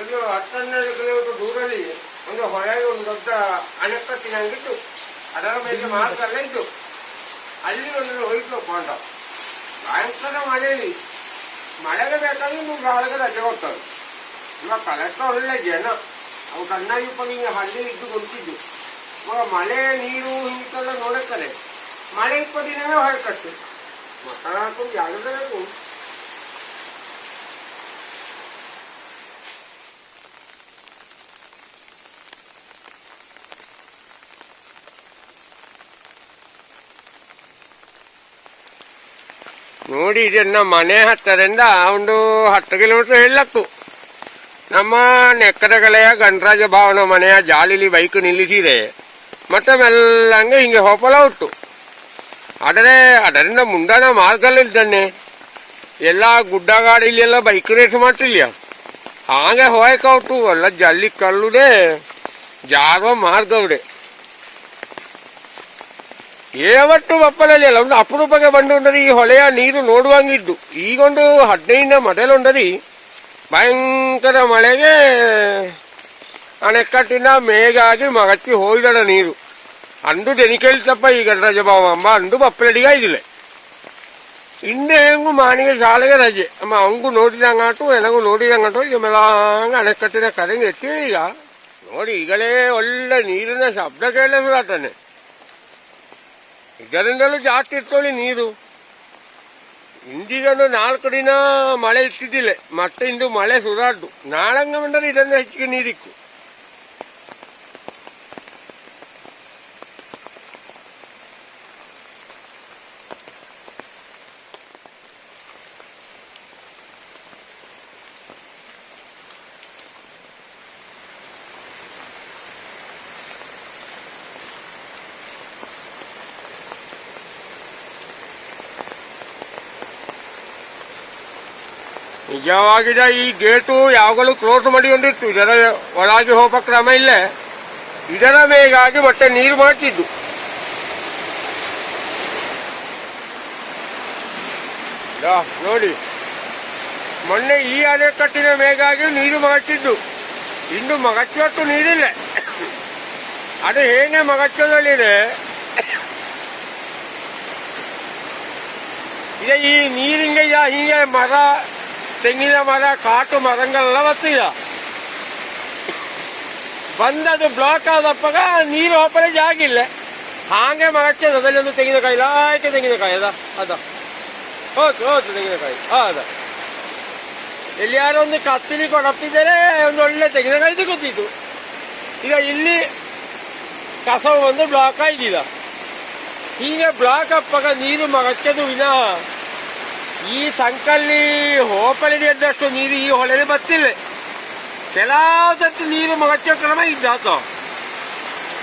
ಇದು ಹತ್ತನ್ನೆರಡು ಕಿಲೋಮೀಟರ್ ದೂರಲ್ಲಿ ಒಂದು ಹೊರಗೆ ಒಂದು ದೊಡ್ಡ ಅಣೆಕಟ್ಟಿನಂಗಿತ್ತು ಅದರ ಮೇಲೆ ಮಾರ್ಗ ಎಲ್ಲ ಇತ್ತು. ಅಲ್ಲಿ ಒಂದು ಹೋಯ್ತು ಕೊಂಡ. ಭಯಂಕರ ಮಳೆಯಲ್ಲಿ. ಮಳೆಗೆ ಬೇಕಾದ್ರೆ ಬಹಳ ನಾಳೆಗೆ ರಜೆ ಕೊಡ್ತಾರೆ ಇವಾಗ ಕಲೆಕ್ಟರ್ ಒಳ್ಳೆ ಜನ. ಅವು ಸಣ್ಣಾಗಿ ಹಿಂಗೆ ಹಳ್ಳಿ ಇದ್ದು ಗೊತ್ತಿದ್ದು ಇವಾಗ ಮಳೆ ನೀರು ಹಿಂಗೆಲ್ಲ ನೋಡಕ್ಕಲೆ ಮಳೆ ಇಪ್ಪ ದಿನವೇ ಹೊರಕಟ್ಟು ಮಕ್ಕಳ ಹಾಕೊಂಡು ಜಾಗಬೇಕು ನೋಡಿ, ಇದನ್ನ ಮನೆ ಹತ್ತರಿಂದ ಒಂದು ಹತ್ತು ಕಿಲೋಮೀಟರ್ ಹೇಳತ್ತು ನಮ್ಮ ನೆಕ್ಕದಗಲೆಯ ಗಣರಾಜ ಭಾವನ ಮನೆಯ ಜಾಲಿಲಿ ಬೈಕ್ ನಿಲ್ಲಿಸಿದೆ. ಮತ್ತೆ ಮೆಲ್ಲಂಗೆ ಹಿಂಗೆ ಹೋಪಲ ಉಂಟು ಆದರೆ, ಅದರಿಂದ ಮುಂದಾನ ಮಾರ್ಗಲ್ಲಿದ್ದಾನೆ ಎಲ್ಲ ಗುಡ್ಡ ಗಾಡಿಲೆಲ್ಲ ಬೈಕ್ ರೇಸ್ ಮಾಡ್ತಿಲ್ಲ ಹಾಗೆ ಹೋಯ್ಕೌಟು ಎಲ್ಲ ಜಲ್ಲಿ ಕಲ್ಲುಡೆ ಜಾರುವ ಮಾರ್ಗವಿದೆ. ಏವತ್ತು ಬಪ್ಪಲಲ್ಲಿ ಅಲ್ಲ ಒಂದು ಅಪರೂಪಕ್ಕೆ ಬಂದು ಉಂಡರಿ ಈ ಹೊಳೆಯ ನೀರು ನೋಡುವಂಗಿದ್ದು ಈಗೊಂದು ಹದಿನೈದನೇ ಮೊದಲುಂಡರಿ ಭಯಂಕರ ಮಳೆಗೆ ಅಣೆಕಟ್ಟಿನ ಮೇಗಾಗಿ ಮಗಚ್ಚಿ ಹೋಯ್ದಡ ನೀರು ಅಂದು ದೆನಿಕೇಳ್ತಪ್ಪ ಈ ಗಣರಾಜ ಬಾವ ಅಂಬ ಅಂದು ಬಪ್ಪಲಡಿಗೆ ಐದಿಲ್ಲ ಹಿಂದೆ ಹೆಂಗು ಮಾನಿಗೆ ಶಾಲೆಗೆ ರಜೆ ಅಮ್ಮ ಅವಂಗೂ ನೋಡಿದಂಗಾಟು ಎನಗೂ ನೋಡಿದಂಗಾಟು ಈಗ ಮೆಲಾಂಗ ಅಣೆಕಟ್ಟಿನ ಕರೆಂಗೆ ಎತ್ತಿ ಈಗ ನೋಡಿ ಈಗಲೇ ಒಳ್ಳೆ ನೀರಿನ ಶಬ್ದ ಕೇಳಿಸ್ಲಾತಾನೆ ಇದರಿಂದಲೂ ಜಾಸ್ತಿ ಇಟ್ಕೊಳ್ಳಿ ನೀರು. ಇಂದಿಗೊಂದು ನಾಲ್ಕು ದಿನ ಮಳೆ ಇಟ್ಟಿದ್ದಿಲ್ಲ ಮತ್ತೆ ಇಂದು ಮಳೆ ಸುರಾಡ್ದು ನಾಳಂಗ ಬಂದರೆ ಇದನ್ನ ಹೆಚ್ಚಿಗೆ ನೀರಿಕ್ಕು. ನಿಜವಾಗಿದ ಈ ಗೇಟು ಯಾವಾಗಲೂ ಕ್ಲೋಸ್ ಮಾಡಿ ಹೊಂದಿತ್ತು ಇದರ ಒಳಗೆ ಹೋಗ ಕ್ರಮ ಇಲ್ಲ. ಇದರ ಮೇಗಾಗಿ ಮತ್ತೆ ನೀರು ಮಾಡ್ತಿದ್ದು ನೋಡಿ. ಮೊನ್ನೆ ಈ ಅಣೆಕಟ್ಟಿನ ಮೇಗಾಗಿ ನೀರು ಮಾಡ್ತಿದ್ದು ಇನ್ನು ಮಗಚ್ಚೊತ್ತು ನೀರಿಲ್ಲ. ಅದು ಹೇಗೆ ಮಗಚ್ಚದಲ್ಲಿದೆ ಈಗ ಈ ನೀರಿಂಗ ಈಗ ಹೀಗೆ ಮರ ತೆಂಗಿನ ಮರ, ಕಾಟು ಮರಗಳೆಲ್ಲ ಬತ್ತಿದ. ಬಂದದು ಬ್ಲಾಕ್ ಆದಪ್ಪಾಗ ನೀರು ಓಪರೇಜ್ ಆಗಿಲ್ಲ. ಹಾಗೆ ಮರಕ್ಕೆ ಅದಲ್ಲೊಂದು ಒಂದು ತೆಂಗಿನಕಾಯಿ ಲಾಯ್ಕೆ ತೆಂಗಿನಕಾಯಿ ಅದ ಅದ. ಹೋತು ಹೋತು ತೆಂಗಿನಕಾಯಿ ಅದ ಇಲ್ಲಿ ಯಾರೋ ಒಂದು ಕತ್ತಿಲಿ ಕೊಡಪ್ಪಿದ್ದಾರೆ ಒಂದು ಒಳ್ಳೆ ತೆಂಗಿನಕಾಯಿ ಸಿಗುತ್ತಿತ್ತು. ಈಗ ಇಲ್ಲಿ ಕಸವು ಬಂದು ಬ್ಲಾಕ್ ಆಗಿದ. ಹೀಗೆ ಬ್ಲಾಕ್ ಅಪ್ಪಾಗ ನೀರು ಮಗಚ್ಚದು ವಿನಃ ಈ ಸಂಕಲ್ಲಿ ಹೋಪಲಿಗೆ ಎದ್ದಷ್ಟು ನೀರು ಈ ಹೊಳೆಗೆ ಬತ್ತಿಲ್ಲ ಕೆಲವು ನೀರು ಮಗಚ್ಚೋ ಕ್ರಮ ಇದ್ದಾತ.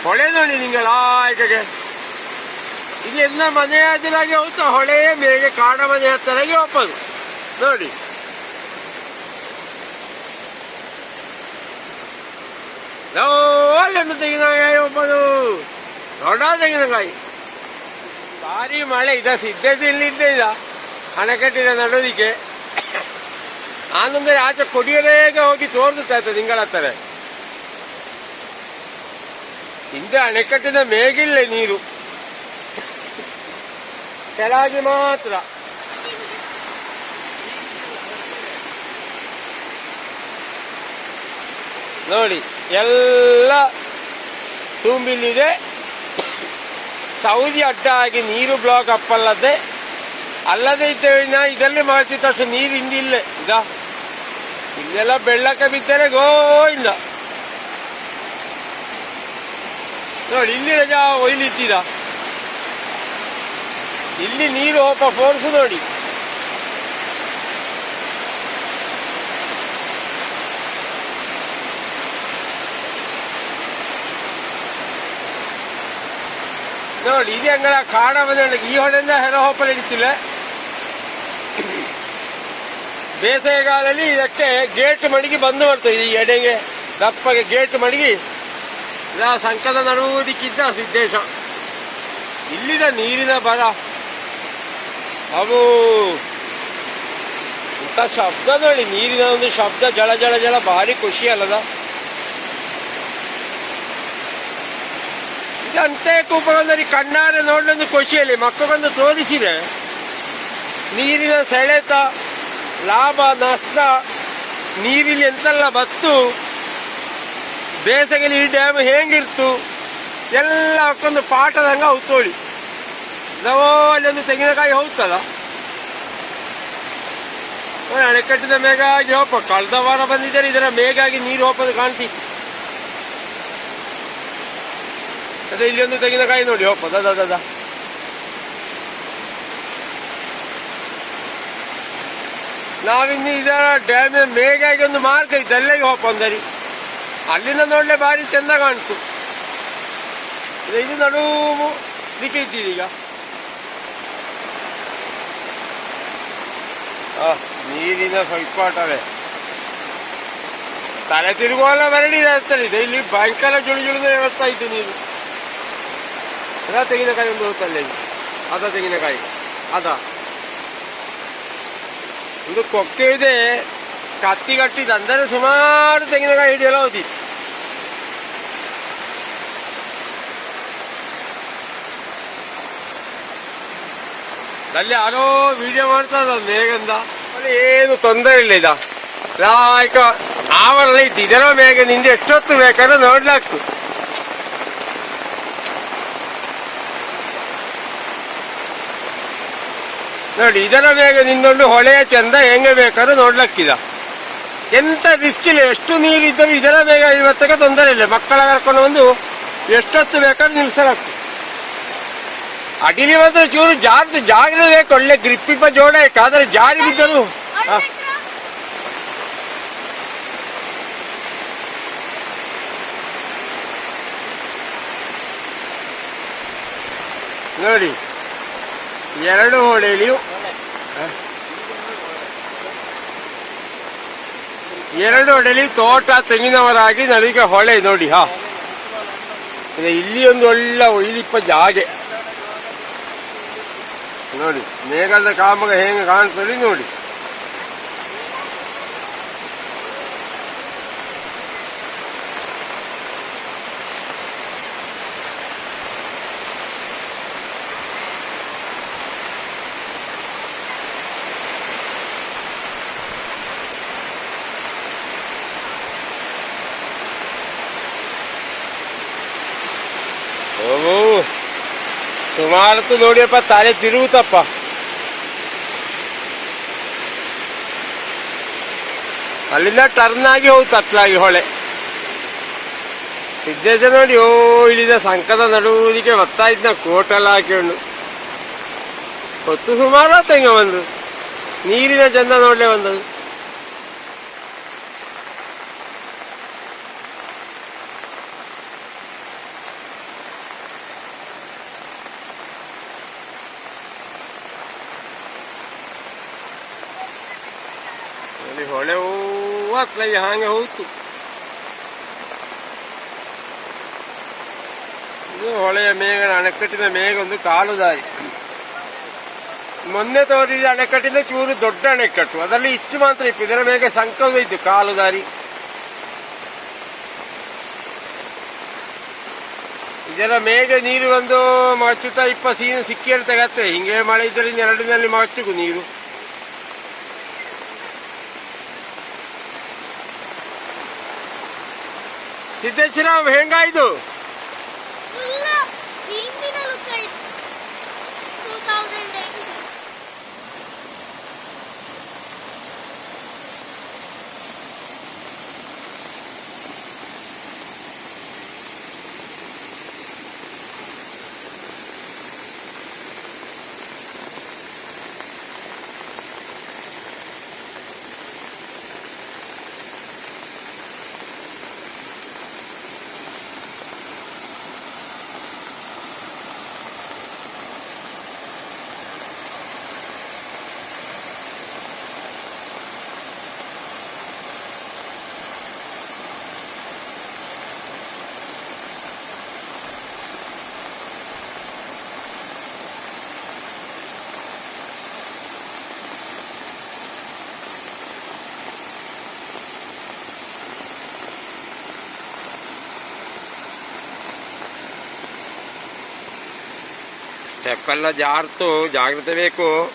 ಹೊಳೆ ನೋಡಿ ನಿಂಗೆ ಲಾಯ್ಕೆಗೆ ಇದು ಎಲ್ಲ ಮನೆ ಹತ್ತಿರಾಗಿ ಹೋಗ್ತಾ ಹೊಳೆಯೇ ಮೇಲೆ ಕಾಡ ಮನೆ ಹತ್ತಿರಾಗಿ ಹೋಗೋದು ನೋಡಿ. ಅಲ್ಲೊಂದು ತೆಂಗಿನಕಾಯಿ ಒಪ್ಪದು ದೊಡ್ಡ ತೆಂಗಿನಕಾಯಿ ಭಾರಿ ಮಳೆ, ಇದ ಸಿದ್ಧತೆ ಇಲ್ಲಿದ್ದೇ ಇಲ್ಲ. ಅಣೆಕಟ್ಟಿನ ನಡುವಿಗೆ ಆನಂದರೆ ಆಚೆ ಕೊಡಿಯರೇಗೆ ಹೋಗಿ ತೋರಿಸ್ತಾ ಇತ್ತು ತಿಂಗಳ ಹತ್ತರ ಹಿಂದೆ ಅಣೆಕಟ್ಟಿನ ಮೇಗಿಲ್ಲ ನೀರು. ಕೆಳಗೆ ಮಾತ್ರ. ನೋಡಿ, ಎಲ್ಲ ತುಂಬಿಲ್ಲಿದೆ. ಸೌದಿ ಅಡ್ಡ ಆಗಿ ನೀರು ಬ್ಲಾಕ್ ಅಪ್ಪಲ್ಲದೆ ಅಲ್ಲದೆ ಇದ್ದೇವೆ ಇದರಲ್ಲಿ ಮಾಡ್ತಿದ್ದಷ್ಟು ನೀರು ಹಿಂದಿಲ್ಲ. ಇದ ಇಲ್ಲೆಲ್ಲ ಬೆಳ್ಳಕ್ಕೆ ಬಿದ್ದರೆ ಗೋಯಿಂದ ನೋಡಿ, ಇಲ್ಲಿ ರಜಾ ಒಯ್ಲಿತ್ತಿದ ಇಲ್ಲಿ ನೀರು ಹೋಪ ಫೋರ್ಸ್ ನೋಡಿ. ನೋಡಿ, ಇದು ಹೆಂಗಲ ಕಾಡ ಬಂದ ಈ ಹೊಡೆಯಿಂದ ಹೆರ ಹೋಪಲ್ಲಿ ಹಿಡಿತಿಲ್ಲ ಬೇಸಿಗೆಗಾಲದಲ್ಲಿ ಇದಕ್ಕೆ ಗೇಟ್ ಮಡಗಿ ಬಂದು ಬರ್ತದೆ ಈ ಎಡೆಗೆ ದಪ್ಪಗೆ ಗೇಟ್ ಮಡಗಿ ಇಲ್ಲ ಸಂಕಟ ನಡುವುದಕ್ಕಿದ್ದ ಸಿದ್ದೇಶ. ಇಲ್ಲಿದ ನೀರಿನ ಬರ ಅವು ಇಂಥ ಶಬ್ದ ನೋಡಿ ನೀರಿನ ಒಂದು ಶಬ್ದ ಜಳ ಜಳ ಜಳ ಭಾರಿ ಖುಷಿ ಅಲ್ಲದ. ಇದಂತೆ ಕೂಪಗೊಂದರಿ ಕಣ್ಣಾರೆ ನೋಡೊಂದು ಖುಷಿಯಲ್ಲಿ ಮಕ್ಕಳೊಂದು ತೋರಿಸಿದೆ. ನೀರಿನ ಸೆಳೆತ. ಲಾಭ, ನಷ್ಟ ನೀರಿಲಿ ಎಂತೆಲ್ಲ ಬತ್ತು, ಬೇಸಗೆಲಿ ಈ ಡ್ಯಾಮ್ ಹೇಗಿರ್ತು, ಎಲ್ಲ ಹಾಕೊಂಡು ಪಾಠದಂಗ ಹೌತೋಳಿ ಅಲ್ಲಿ ಒಂದು ತೆಂಗಿನಕಾಯಿ ಹೋಗ್ತದ ಅಣೆಕಟ್ಟಿದ ಮೇಘ ಆಗಿ ಹೋಪ, ಕಳೆದ ವಾರ ಬಂದಿದ್ದಾರೆ ಇದರ ಮೇಗಾಗಿ ನೀರು ಹೋಪದು ಕಾಣ್ತಿ. ಅದೇ ಇಲ್ಲಿ ಒಂದು ತೆಂಗಿನಕಾಯಿ ನೋಡಿ, ಹೋಪ ನಾವಿನ್ನು ಇದರ ಡ್ಯಾಮ್ ಮೇಘ ಆಗಿ ಒಂದು ಮಾರ್ಗ ಇತ್ತು ಅಲ್ಲಿಗೆ ಹೋಪ ಒಂದರಿ ಅಲ್ಲಿಂದ ನೋಡ್ಲೆ ಭಾರಿ ಚಂದ ಕಾಣ್ತು ಇದು- ಇದು ನಡು ದಿಕ್ಕೆ ಇದ್ದೀರಿ ಈಗ ಆ, ನೀರಿನ ಸ್ವಲ್ಪಾಟವೇ ತಲೆ ತಿರುಗುವಲ್ಲ ಬರಡಿ ಇದೆ ಇಲ್ಲಿ ಭಯಂಕರ ಜುಳು ಜುಳಿದ ವ್ಯವಸ್ಥೆ ಆಯ್ತು ನೀರು ಅದ ತೆಂಗಿನಕಾಯಿ ಒಂದು ಹೋಗ್ತಲ್ಲ ಇಲ್ಲಿ ಅದ ತೆಂಗಿನಕಾಯಿ ಅದ ಒಂದು ಕೊಕ್ಕೆ ಇದೆ. ಕತ್ತಿ ಕಟ್ಟಿದ ಅಂದರೆ ಸುಮಾರು ತೆಂಗಿನಕಾಯಿ ಹಿಡಿಯಲ್ಲ ಹೋದಿತ್ತು ಅಲ್ಲಿ ಯಾರೋ ವಿಡಿಯೋ ಮಾಡ್ತಾ ಮೇಘಂದ. ಅಲ್ಲಿ ಏನು ತೊಂದರೆ ಇಲ್ಲ ಇದ ಲಾಯ್ಕ ಆವರಣ ಇತ್ತು. ಇದರ ಮೇಘ, ನಿಂದ ಎಷ್ಟೊತ್ತು ಬೇಕಾದ್ರೆ ನೋಡ್ಲಾಗ್ತು. ನೋಡಿ, ಇದರ ಬೇಗ ನಿನ್ನೊಂದು ಹೊಳೆಯ ಚಂದ ಹೆಂಗೆ ಬೇಕಾದ್ರೂ ನೋಡ್ಲಕ್ಕಿದ ಎಂತ ರಿಸ್ಕ್ ಇಲ್ಲ, ಎಷ್ಟು ನೀರಿದ್ದರೂ ಇದರ ಬೇಗ ಇವತ್ತಕ್ಕೆ ತೊಂದರೆ ಇಲ್ಲ. ಮಕ್ಕಳ ಕರ್ಕೊಂಡು ಬಂದು ಎಷ್ಟೊತ್ತು ಬೇಕಾದ್ರೂ ನಿಲ್ಸಲಾಗ್ತದೆ. ಅಡಿಲಿ ಮಾತ್ರ ಚೂರು ಜಾರ್ದು ಜಾಗ್ರತೆ ಬೇಕು. ಒಳ್ಳೆ ಗ್ರಿಪ್ಪಿಪ್ಪ ಜೋಡ ಆದರೆ ಜಾರಿ ಬಿದ್ದರು ನೋಡಿ. ಎರಡು ಹೊಳೆಯಲ್ಲಿಯೂ ಎರಡು ಹೊಳೆಯಲ್ಲಿ ತೋಟ ತೆಂಗಿನವರಾಗಿ ನದಿಗೆ ಹೊಳೆ ನೋಡಿ, ಹಾ? ಇಲ್ಲಿ ಒಂದು ಒಳ್ಳೆ ಒಯ್ಲಿಪ್ಪ ಜಾಗೆ. ನೋಡಿ, ಮೇಘದ ಕಾಮಗ ಹೆಂಗೆ ಕಾಣ್ತದೆ ನೋಡಿ ಓ ಸುಮಾರತ್ತು ನೋಡಿಯಪ್ಪ, ತಲೆ ತಿರುಗುತ್ತಪ್ಪ. ಅಲ್ಲಿಂದ ಟರ್ನ್ ಆಗಿ ಹೋಗ್ತು ಅತ್ಲಾಗಿ ಹೊಳೆ. ಸಿದ್ದೇಶ ನೋಡಿ, ಓ, ಇಲ್ಲಿಂದ ಸಂಕದ ನಡುವುದಕ್ಕೆ ಬರ್ತಾ ಇದ್ನ ಕೋಟೆಲ್ಲ ಹಾಕಿಕೊಂಡು. ಹೊತ್ತು ಸುಮಾರು ಹಿಂಗ ಬಂದು. ನೀರಿನ ಚಂದ ನೋಡಲೇ ಬಂದದು ಹೊಳೆ ಹತ್ಲಾಗಿ ಹಾಗೆ ಹೋಯ್ತು. ಇದು ಹೊಳೆಯ ಮೇಘ, ಅಣೆಕಟ್ಟಿನ ಮೇಘ ಒಂದು ಕಾಲು ದಾರಿ ಮೊನ್ನೆ ತೋರಿದ ಅಣೆಕಟ್ಟಿನ ಚೂರು ದೊಡ್ಡ ಅಣೆಕಟ್ಟು. ಅದರಲ್ಲಿ ಇಷ್ಟು ಮಾತ್ರ ಇತ್ತು. ಇದರ ಮೇಘ ಸಂಕದ ಇತ್ತು ಕಾಲು ದಾರಿ ಇದರ ಮೇಘ ನೀರು ಒಂದು ಮಚ್ಚುತ್ತಾ ಇಪ್ಪ ಸೀನು ಸಿಕ್ಕಿಯಲ್ಲಿ ತೆಗತ್ತೆ ಹಿಂಗೆ ಮಳೆ ಇದ್ದರಿಂದ ಎರಡಿನಲ್ಲಿ ಮಚ್ಚುಗು ನೀರು. ಸಿದ್ದೇಶ್ವರ ಹೆಂಗಾಯ್ತು ಸ್ಟೆಪ್ ಎಲ್ಲ ಜಾರ್ತು ಜಾಗ್ರತೆ ಬೇಕು.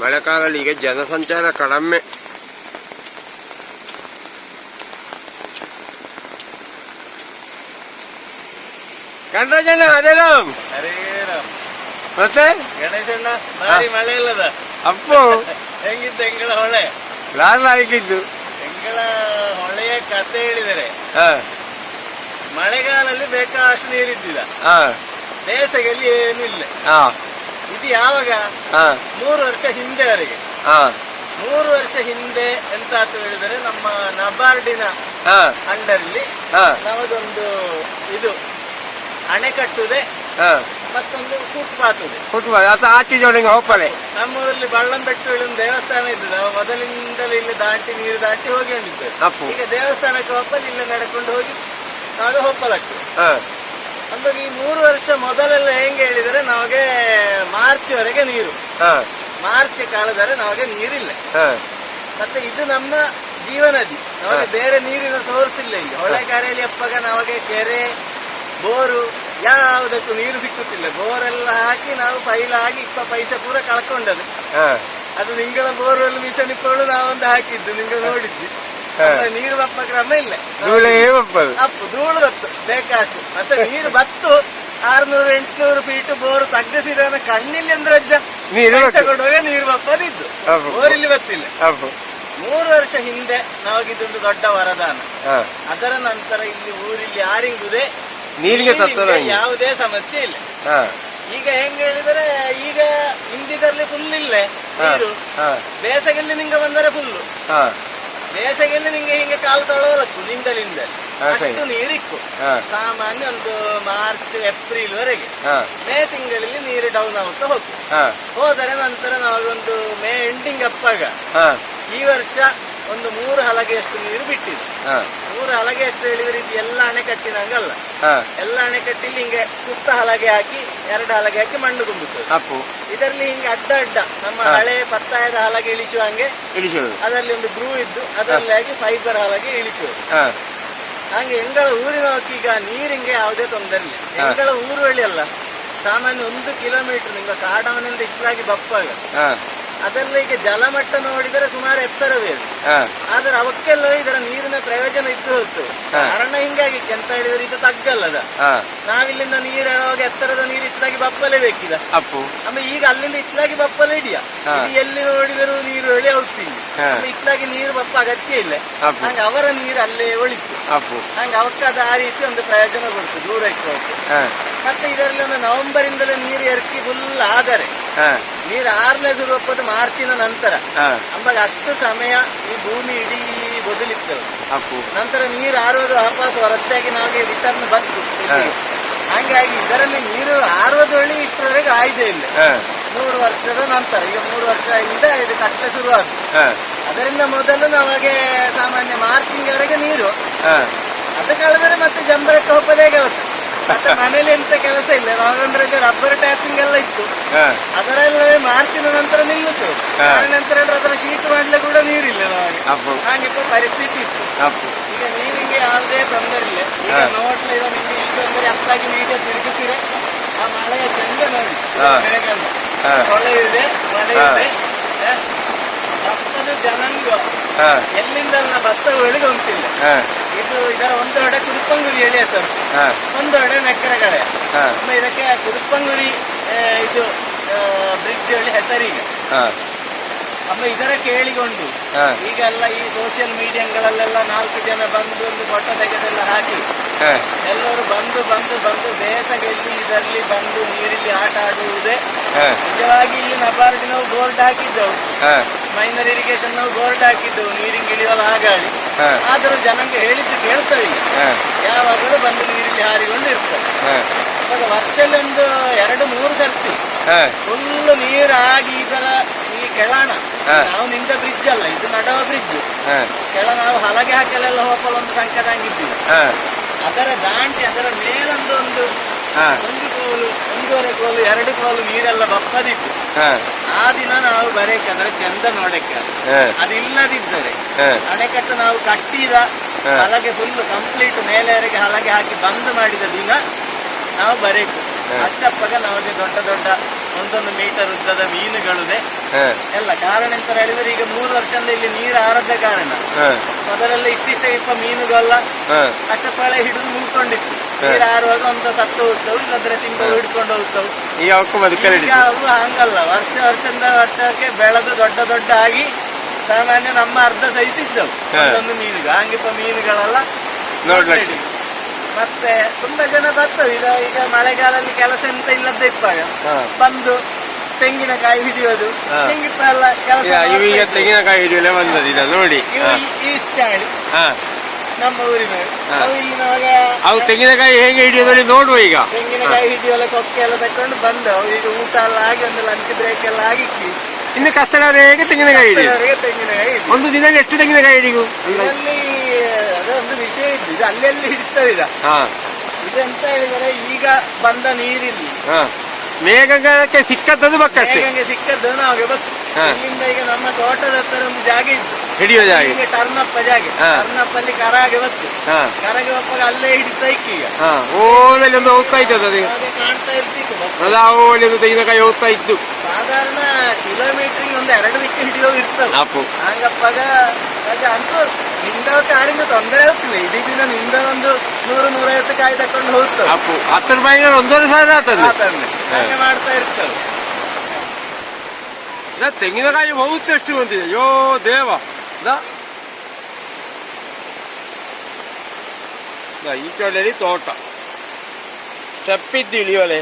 ಮಳೆಕಾಲದಲ್ಲಿ ಈಗ ಜನಸಂಚಾರ ಕಡಿಮೆ. ಜನ ಅರೇ ರಾಮ್. ಮತ್ತೆ? ಗಣೇಶಣ್ಣ ಭಾರಿ ಮಳೆ ಇಲ್ಲದ ಅಪ್ಪು. ಹೆಂಗಿತ್ತು ಹೆಂಗಳ ಹೊಳೆ? ಲಾಲ್ ಆಗಿದ್ದು. ಹೆಂಗಳ ಹೊಳೆಯ ಕತೆ ಹೇಳಿದರೆ ಹಾ. ಮಳೆಗಾಲಲ್ಲಿ ಬೇಕಾಷ್ಟು ನೀರಿದ್ದಿಲ್ಲ. ಹಾ. ಬೇಸಿಗೆಯಲ್ಲಿ ಏನು ಇಲ್ಲ. ಹಾ. ಇದು ಯಾವಾಗ? ಹಾ. ಮೂರು ವರ್ಷ ಹಿಂದೆವರೆಗೆ ಹಾ. ಮೂರು ವರ್ಷ ಹಿಂದೆ ಎಂತ ಅಂತ ಹೇಳಿದರೆ ನಮ್ಮ ನಬಾರ್ಡಿನ ಹಾ. ಅಂಡರಲ್ಲಿ ಹಾ. ಇದು ಅಣೆಕಟ್ಟುದೆ ಹಾ. ಮತ್ತೊಂದು ಫುಟ್ಪಾತುದೆ. ಕುಟುಂಬ ಅದು ಆಚೆ ಹೋಗ್ತಾರೆ ನಮ್ಮ ನಮ್ಮೂರಲ್ಲಿ ಬಳ್ಳಂಬೆಟ್ಟು ಒಂದು ದೇವಸ್ಥಾನ ಇದ್ದು ನಾವು ಮೊದಲಿಂದಲೇ ಇಲ್ಲಿ ದಾಟಿ ನೀರು ದಾಟಿ ಹೋಗಿ ಹೊಂದಿದ್ದೇವೆ ಅಪ್ಪು. ಈಗ ದೇವಸ್ಥಾನಕ್ಕೆ ಹೋಗಲ್ಲ ಇಲ್ಲೇ ನಡ್ಕೊಂಡು ಹೋಗಿ ನಾವು ಹೋಗಲಾಗ್ತದೆ ಹಾ. ಅಂದ್ರೆ ಈ ಮೂರು ವರ್ಷ ಮೊದಲೆಲ್ಲ ಹೆಂಗೆ ಹೇಳಿದರೆ ನಮಗೆ ಮಾರ್ಚ್ ವರೆಗೆ ನೀರು ಮಾರ್ಚ್ ಕಾಲದಲ್ಲಿ ನಮಗೆ ನೀರಿಲ್ಲ. ಮತ್ತೆ ಇದು ನಮ್ಮ ಜೀವನದಿ. ನಮಗೆ ಬೇರೆ ನೀರಿನ ಸೋರ್ಸ್ ಇಲ್ಲ ಇಲ್ಲಿ. ಹೊಳೆ ಕರೆಯಲ್ಲಿ ಅಪ್ಪಾಗ ನಮಗೆ ಕೆರೆ ಬೋರು ಯಾವುದಕ್ಕೂ ನೀರು ಸಿಕ್ಕುತ್ತಿಲ್ಲ. ಬೋರೆಲ್ಲ ಹಾಕಿ ನಾವು ಪೈಲ ಹಾಕಿ ಇಪ್ಪ ಪೈಸೆ ಪೂರ ಕಳ್ಕೊಂಡದ್ದು ಅದು ನಿಂಗಳ ಬೋರ್ವೆಲ್ ಮಿಷನ್ ಇಪ್ಪಳು ನಾವೊಂದು ಹಾಕಿದ್ದು ನಿಂಗೆ ನೋಡಿದ್ವಿ. ನೀರು ಬತ್ತ ಕ್ರಮ ಇಲ್ಲ. ಅಪ್ಪು ಧೂಳು ಬತ್ತು ಬೇಕಾಷ್ಟು ಮತ್ತೆ ನೀರು ಬತ್ತು ಆರ್ನೂರು ಎಂಟ್ನೂರು ಫೀಟ್ ಬೋರ್ ತಗ್ಗಿಸಿದ ಕಣ್ಣಿಲ್ಲ ಅಂದ್ರೆ ಅಜ್ಜ. ಕೊಡುವಾಗ ನೀರು ಬಪ್ಪದಿದ್ದು. ಬೋರ್ ಇಲ್ಲಿ ಬತ್ತಿಲ್ಲ. ಮೂರು ವರ್ಷ ಹಿಂದೆ ನಮಗಿದೊಂದು ದೊಡ್ಡ ವರದಾನ. ಅದರ ನಂತರ ಇಲ್ಲಿ ಊರಿಲ್ಲಿ ಯಾರಿಂಗುದೇ ನೀರಿಗೆ ಯಾವುದೇ ಸಮಸ್ಯೆ ಇಲ್ಲ. ಈಗ ಹೆಂಗ ಹೇಳಿದರೆ ಈಗ ಹಿಂದಿದಲ್ಲಿ ಫುಲ್ ಇಲ್ಲೇ ನೀರು. ಬೇಸಗೆಲ್ಲಿ ನಿಂಗೆ ಬಂದರೆ ಫುಲ್ಲು ಹಾ ಬೇಸಗೆಲ್ಲಿ ನಿಂಗೆ ಹಿಂಗೆ ಕಾಲು ತೊಳೋಲ್ಲ ಕುಲಿಂದಲಿಂದ. ಅಷ್ಟು ನೀರಿಕ್ಕು. ಸಾಮಾನ್ಯ ಒಂದು ಮಾರ್ಚ್ ಏಪ್ರಿಲ್ ವರೆಗೆ ಮೇ ತಿಂಗಳಲ್ಲಿ ನೀರು ಡೌನ್ ಆಗುತ್ತಾ ಹೋಗ್ತದೆ. ಹೋದರೆ ನಂತರ ನಾವೊಂದು ಮೇ ಎಂಡಿಂಗ್ ಅಪ್ಪಾಗ ಈ ವರ್ಷ ಒಂದು ಮೂರು ಹಲಗೆಯಷ್ಟು ನೀರು ಬಿಟ್ಟಿದೆ ಮೂರು ಹಲಗೆಯಷ್ಟು ಹೇಳಿದ್ರೆ ಇದು ಎಲ್ಲ ಅಣೆಕಟ್ಟಿನಂಗಲ್ಲ ಎಲ್ಲ ಅಣೆಕಟ್ಟಿಲಿ ಹಿಂಗೆ ಸುತ್ತ ಹಲಗೆ ಹಾಕಿ ಎರಡು ಹಲಗೆ ಹಾಕಿ ಮಣ್ಣು ತುಂಬಿಸೋದು. ಇದರಲ್ಲಿ ಹಿಂಗೆ ಅಡ್ಡ ಅಡ್ಡ ನಮ್ಮ. ಹಳೆ ಪತ್ತಾಯದ ಹಲಗೆ ಇಳಿಸುವಂಗೆ ಹಂಗೆ ಅದರಲ್ಲಿ ಒಂದು ಗ್ರೂ ಇದ್ದು ಅದರಲ್ಲಿ ಹಾಕಿ ಫೈಬರ್ ಹಲಗೆ ಇಳಿಸುವುದು ಹಾ. ಹಂಗೆ ಎಂಗಳ ಊರಿನ ಈಗ ನೀರಿಂಗೆ ಯಾವುದೇ ತೊಂದರೆ ಇಲ್ಲ. ಹೆಂಗಳ ಊರು ಅಲ್ಲ. ಸಾಮಾನ್ಯ ಒಂದು ಕಿಲೋಮೀಟರ್ ನಿಮ್ಮ ಕಾಡವನಿಂದ ಇಷ್ಟಾಗಿ ಬಪ್ಪಾಗ. ಅದೆಲ್ಲ ಈಗ ಜಲಮಟ್ಟ ನೋಡಿದರೆ ಸುಮಾರು ಎತ್ತರವೇ ಆದ್ರೆ ಅವಕ್ಕೆಲ್ಲ ಇದರ ನೀರಿನ ಪ್ರಯೋಜನ ಇದ್ದು ಹೊತ್ತು. ಕಾರಣ ಹಿಂಗಾಗಿ ಎಂತ ಹೇಳಿದ್ರೆ ಇದು ತಗ್ಗಲ್ಲದ ನಾವಿಲ್ಲಿಂದ ನೀರು ಹೇಳುವಾಗ ಎತ್ತರದ ನೀರು ಇಟ್ಟಲಾಗಿ ಬಪ್ಪಲೇ ಬೇಕಿಲ್ಲ. ಅಪ್ಪು. ಆಮೇಲೆ ಈಗ ಅಲ್ಲಿಂದ ಇಟ್ಲಾಗಿ ಬಪ್ಪಲ ಇಡಿಯ. ಎಲ್ಲಿ ನೋಡಿದರೂ ನೀರು ಹೇಳಿ ಹೋಗ್ತೀನಿ. ಇಟ್ಲಾಗಿ ನೀರು ಬಪ್ಪ ಅಗತ್ಯ ಇಲ್ಲ. ಹಂಗ ಅವರ ನೀರು ಅಲ್ಲೇ ಒಳಿತು. ಅಪ್ಪು. ಹಂಗ ಅವಕ್ಕೆ ಅದ ಆ ರೀತಿ ಒಂದು ಪ್ರಯೋಜನ ಕೊಡ್ತು ದೂರ ಇಟ್ಟು ಮತ್ತೆ ಇದರಲ್ಲಿ ಒಂದು ನವೆಂಬರ್ ಇಂದಲೇ ನೀರು ಎರಕಿ ಫುಲ್ ಆದರೆ ನೀರು ಆರನೇ ಶುರು ಮಾರ್ಚಿನ ನಂತರ ಅಂಬಾಗ ಅಷ್ಟು ಸಮಯ ಈ ಭೂಮಿ ಇಡೀ ಬದಲಿತ್ತು. ನಂತರ ನೀರು ಆರೋದು ವಾಪಸ್ ಹೊರತಾಗಿ ನಮಗೆ ರಿಟರ್ನ್ ಬಂತು. ಹಾಗಾಗಿ ಇದರಲ್ಲಿ ನೀರು ಆರೋದು ಹೊಳಿ ಇಷ್ಟರವರೆಗೆ ಆಯ್ದೆ ಇಲ್ಲ. ಮೂರು ವರ್ಷದ ನಂತರ ಈಗ ಮೂರು ವರ್ಷದಿಂದ ಇದು ಕಟ್ಟ ಶುರುವಾದ ಅದರಿಂದ ಮೊದಲು ನಮಗೆ ಸಾಮಾನ್ಯ ಮಾರ್ಚಿಂಗ್ವರೆಗೆ ನೀರು. ಅದ ಕಳೆದರೆ ಮತ್ತೆ ಜಂಬರಕ್ಕೆ ಹೋಗೋದೇ ಕೆಲಸ. ಮತ್ತೆ ಮನೇಲಿ ಎಂತ ಕೆಲಸ ಇಲ್ಲ. ನಾವಂದ್ರೆ ರಬ್ಬರ್ ಟ್ಯಾಪಿಂಗ್ ಎಲ್ಲ ಇತ್ತು. ಅದರಲ್ಲೇ ಮಾರ್ಚಿನ ನಂತರ ನಿಲ್ಲಿಸು ನಂತರ ಹೇಳಿದ್ರೆ ಅದರ ಶೀಟ್ ಮಾಡ್ಲಿಕ್ಕೆ ಕೂಡ ನೀರಿಲ್ಲ ನಮಗೆ. ಹಾಗೆ ಪರಿಸ್ಥಿತಿ ಇತ್ತು ಅಪ್ಪು ಈಗ ನೀರಿಗೆ ಯಾವುದೇ ತೊಂದರೆ ಇಲ್ಲ. ನೋಡ್ಲಿ ಇವಾಗ ನಿಮ್ಗೆ ತೊಂದರೆ ತಿರುಗಿಸಿರೆ ಆ ಮಳೆಯ ಚಂದ ನೋಡಿ. ಬೆಳಗಲ್ಲ ಇದೆ ಮಳೆ ಇದೆ? ಭತ್ತದ ಜನಾಂಗ. ಎಲ್ಲಿಂದ ಭತ್ತ ಬೆಳೆದು ಉಂಟಿಲ್ಲ ಇದು ಇದರ ಒಂದು ಹೊಡೆ ಕುರುಪಂಗುರಿ ಹೇಳಿ ಸರ್. ಒಂದು ಹೊಡೆ ಮೆಕ್ಕರಗಡೆ ಇದಕ್ಕೆ ಕುರುಪಂಗುರಿ ಇದು ಬ್ರಿಡ್ಜ್ ಹೇಳಿ ಹೆಸರಿಗೆ ಅಮ್ಮ ಇದರ ಕೇಳಿಕೊಂಡು ಈಗ ಈಗೆಲ್ಲ ಈ ಸೋಷಿಯಲ್ ಮೀಡಿಯಾಗಳಲ್ಲೆಲ್ಲ ನಾಲ್ಕು ಜನ ಬಂದು ಒಂದು ಫೋಟೋ ತೆಗೆದೆಲ್ಲ ಹಾಕಿ. ಎಲ್ಲರೂ ಬಂದು ಬಂದು ಬಂದು ಬೇಸಗೆಲ್ಲಿ ಇದರಲ್ಲಿ ಬಂದು ನೀರಿಲ್ಲಿ ಆಟ ಆಡುವುದೇ. ನಿಜವಾಗಿ ಇಲ್ಲಿ ನಬಾರ್ಡ್ ನಾವು ಬೋರ್ಡ್ ಹಾಕಿದ್ದೆವು. ಮೈನರ್ ಇರಿಗೇಷನ್ ನಾವು ಬೋರ್ಡ್ ಹಾಕಿದ್ದೆವು ನೀರಿಗೆ ಇಳಿಯಲು ಹಾಗಾಗಿ ಆದರೂ ಜನಕ್ಕೆ ಹೇಳಿದ್ದು ಕೇಳ್ತವೆ ಯಾವಾಗಲೂ ಬಂದು ನೀರಲ್ಲಿ ಹಾರಿಕೊಂಡು ಇರ್ತಾರೆ ಹಾ. ಇವಾಗ ವರ್ಷದಲ್ಲಿ ಒಂದು ಎರಡು ಮೂರು ಸರ್ತಿ ಫುಲ್ ನೀರಾಗಿ ಇದರ ಈ ಕೆಳಾಣ. ನಾವು ನಿಂತ ಬ್ರಿಡ್ಜ್ ಅಲ್ಲ ಇದು ನಡವ ಬ್ರಿಡ್ಜ್ ಕೆಳ ನಾವು ಹಲಗೆ ಹಾಕಲೆಲ್ಲ ಹೋಗಲು ಒಂದು ಸಂಕದಂಗಿದ್ದೀವಿ ಅದರ ದಾಂಟಿ ಅದರ ಮೇಲೊಂದು ಒಂದು ಒಂದು ಕೋಲು ಒಂದೂವರೆ ಕೋಲು ಎರಡು ಕೋಲು ನೀರೆಲ್ಲ ಬಪ್ಪದಿತ್ತು. ಆ ದಿನ ನಾವು ಬರೇಕೆ ಅಂದ್ರೆ ಚಂದ ನೋಡಕ್ಕೆ. ಅದಿಲ್ಲದಿದ್ದರೆ ಅಣೆಕಟ್ಟು ನಾವು ಕಟ್ಟಿದ. ಹಲಗೆ ಫುಲ್ ಕಂಪ್ಲೀಟ್ ಮೇಲೆವರೆಗೆ ಹಲಗೆ ಹಾಕಿ ಬಂದ್ ಮಾಡಿದ ದಿನ ನಾವು ಬರೇಕು ಹಾ. ಅಷ್ಟಪ್ಪಗ ನಮಗೆ ದೊಡ್ಡ ದೊಡ್ಡ ಒಂದೊಂದು ಮೀಟರ್ ಉದ್ದದ ಮೀನುಗಳಿದೆ. ಎಲ್ಲ ಕಾರಣ ಎಂತ ಹೇಳಿದ್ರೆ ಈಗ ಮೂರು ವರ್ಷದಿಂದ ಇಲ್ಲಿ ನೀರು ಆರದ ಕಾರಣ. ಅದರಲ್ಲಿ ಮೊದಲೆಲ್ಲ ಇಷ್ಟಿಷ್ಟ ಇಪ್ಪ ಮೀನುಗಳಲ್ಲ ಅಷ್ಟ ಪಳೆ ಹಿಡಿದು ಮುಳ್ಕೊಂಡಿತ್ತು. ನೀರು ಆರುವಾಗ ಒಂದು ಸತ್ತು ಹೋಗ್ತವು ಇಲ್ಲದ್ರೆ ತಿಂಗಳು ಹಿಡ್ಕೊಂಡು ಹೋಗ್ತವು. ಈಗ ಅವು ಹಂಗಲ್ಲ. ವರ್ಷ ವರ್ಷದಿಂದ ವರ್ಷಕ್ಕೆ ಬೆಳೆದು ದೊಡ್ಡ ದೊಡ್ಡ ಆಗಿ ಸಾಮಾನ್ಯ ನಮ್ಮ ಅರ್ಧ ಸಹಿಸಿದ್ದವು. ಇದ್ದವು. ಒಂದೊಂದು ಮೀನುಗಳು. ಹಂಗಿಪ್ಪ ಮೀನುಗಳೆಲ್ಲ. ನೋಡ್ಲಿಕ್ಕೆ. ಮತ್ತೆ ತುಂಬಾ ಜನ ಬರ್ತವೆ ಈಗ ಈಗ ಮಳೆಗಾಲದಲ್ಲಿ ಕೆಲಸ ಎಂತ ಇಲ್ಲದೆ ಇರ್ತಾಗ ಬಂದು ತೆಂಗಿನಕಾಯಿ ಹಿಡಿಯೋದು. ತೆಂಗಿಪ್ಪ ಎಲ್ಲ ಕೆಲಸ ಈಗ ಇವೀಗ ತೆಂಗಿನಕಾಯಿ ಹಿಡಿಯಲೇ ಬಂದದ್ದು ಈಗ ನೋಡಿ. ಈ- ಸ್ಟ್ಯಾಂಡ್ ನಮ್ಮ ಊರಿನ ಅವು ಇಲ್ಲಿ ನಮಗೆ ಅವು ತೆಂಗಿನಕಾಯಿ ಹೇಗೆ ಹಿಡಿಯೋದ್ರಲ್ಲಿ ನೋಡುವ ಈಗ. ತೆಂಗಿನಕಾಯಿ ಹಿಡಿಯೋಲ್ಲ ಕೊಕ್ಕೆ ಎಲ್ಲ ತಕೊಂಡು ಬಂದು ಈಗ ಊಟ ಎಲ್ಲ ಆಗಿ ಒಂದು ಲಂಚ್ ಬ್ರೇಕ್ ಎಲ್ಲ ಆಗಿಕ್ಕಿ. ಇನ್ನು ಕಷ್ಟಗಾರ ಹೇಗೆ ತೆಂಗಿನಕಾಯಿ ಹಿಡಿಯೋ ಕಷ್ಟದವರೆಗೆ ತೆಂಗಿನಕಾಯಿ ಒಂದು ದಿನ ಎಷ್ಟು ತೆಂಗಿನಕಾಯಿ ಹಿಡಿಯು ಇದರಲ್ಲಿ ಅದೊಂದು ವಿಷಯ ಇದ್ದು ಇದು ಅಲ್ಲೆಲ್ಲಿ ಹಿಡಿತವೆ ಇದು ಹಾ. ಇದೆಂತ ಹೇಳಿದರೆ ಈಗ ಬಂದ ನೀರಿಲ್ಲಿ. ಹಾ. ಮೇಘಕ್ಕೆ ಸಿಕ್ಕದ್ದು ಬಕ್ಕಷ್ಟೇ ಹೇಗಂಗೆ ಸಿಕ್ಕದ್ದು ನಾವೇ ಬಸ್ ಹಾ. ಇಲ್ಲಿಂದ ಈಗ ನಮ್ಮ ತೋಟದ ಹತ್ರ ಒಂದು ಜಾಗ ಇತ್ತು ಹಿಡಿಯೋ ಜಾಗ. ಈಗ ಟರ್ನಪ್ಪ ಜಾಗ. ಹಾ. ಟರ್ನಪ್ಪ ಅಲ್ಲಿ ಕರಾಗೆ ಬತ್ತು ಹಾ. ಕರಗೆ ಒಪ್ಪಾಗ ಅಲ್ಲೇ ಹಿಡಿತಾ ಇಕ್ಕಿ ಈಗ. ಹಾ. ಓದಲ್ಲಿ ಒಂದು ಹೋಗ್ತಾ ಇದ್ದದ್ದು ಅದು. ಹಾಗೆ ಕಾಣ್ತಾ ಇರ್ತಿತ್ತು ಬಸ್ ಅಲ್ಲ ಒಂದು ತೆಂಗಿನಕಾಯಿ ಹೋಗ್ತಾ ಇತ್ತು. ಸಾಧಾರಣ ಕಿಲೋಮೀಟರ್ ಒಂದು ಎರಡು ದಿಕ್ಕ ಹಿಡಿಯೋ ಇರ್ತದೆ. ಅಪ್ಪು. ಹಂಗಪ್ಪಾಗ ಅಂತ ನಿಂದ ಕಾರಿಂದ ತೊಂದರೆ ಆಗ್ತಿಲ್ಲ ಇಡೀ ದಿನ ನಿಂದ ಒಂದು ನೂರು ನೂರೈವತ್ತು ಕಾಯಿ ತಕೊಂಡು ಹೋಗ್ತವೆ ಅಪ್ಪು ಹತ್ತು ರೂಪಾಯಿಗೆ ಒಂದೂವರೆ ಸಾವಿರ ಆತದ್ದು ಆ ತಂದೆ. ಹಾಗೆ ಮಾಡ್ತಾ ಇರ್ತವೆ ಇದ ತೆಂಗಿನಕಾಯಿ ಬಹುತ್ ಎಷ್ಟು ಬಂದಿದೆ ಯೋ ದೇವ ಇದ ಇದ ಈ ಕಡೆಯಲ್ಲಿ ತೋಟ ಸ್ಟೆಪ್ ಇದ್ದು ಇಳಿಯೋಲೆ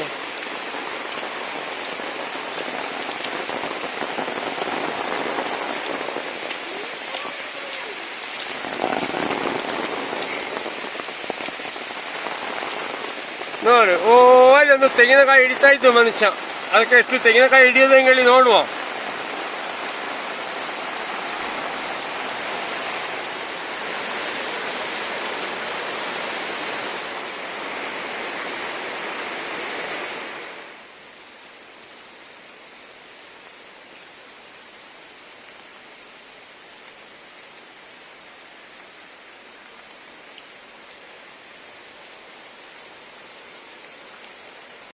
ನೋಡಿ ಓ ಅಲ್ಲಿ ಒಂದು ತೆಂಗಿನಕಾಯಿ ಹಿಡಿತಾ ಇದ್ದು ಮನುಷ್ಯ ಅದಕ್ಕೆ ಎಷ್ಟು ತೆಂಗಿನಕಾಯಿ ಹಿಡಿಯೋದು ಹೇಳಿ ನೋಡುವ